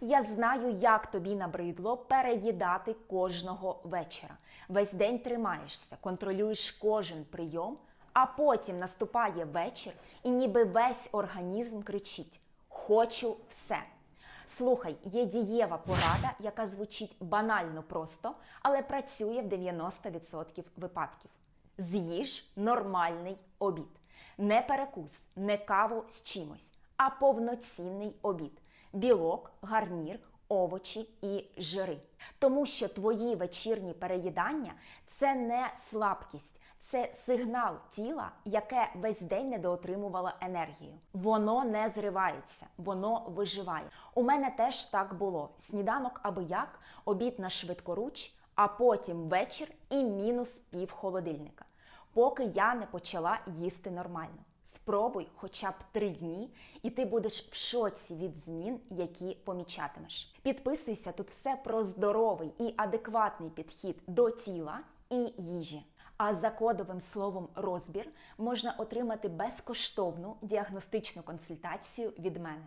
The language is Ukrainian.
Я знаю, як тобі набридло переїдати кожного вечора. Весь день тримаєшся, контролюєш кожен прийом, а потім наступає вечір, і ніби весь організм кричить: Хочу все. Слухай, є дієва порада, яка звучить банально просто, але працює в 90% випадків. З'їж нормальний обід. Не перекус, не каву з чимось, а повноцінний обід. Білок, гарнір, овочі і жири. Тому що твої вечірні переїдання це не слабкість, це сигнал тіла, яке весь день недоотримувало енергію. Воно не зривається, воно виживає. У мене теж так було: сніданок аби як, обід на швидкоруч, а потім вечір і мінус пів холодильника. Поки я не почала їсти нормально. Спробуй хоча б три дні, і ти будеш в шоці від змін, які помічатимеш. Підписуйся тут все про здоровий і адекватний підхід до тіла і їжі. А за кодовим словом розбір можна отримати безкоштовну діагностичну консультацію від мене.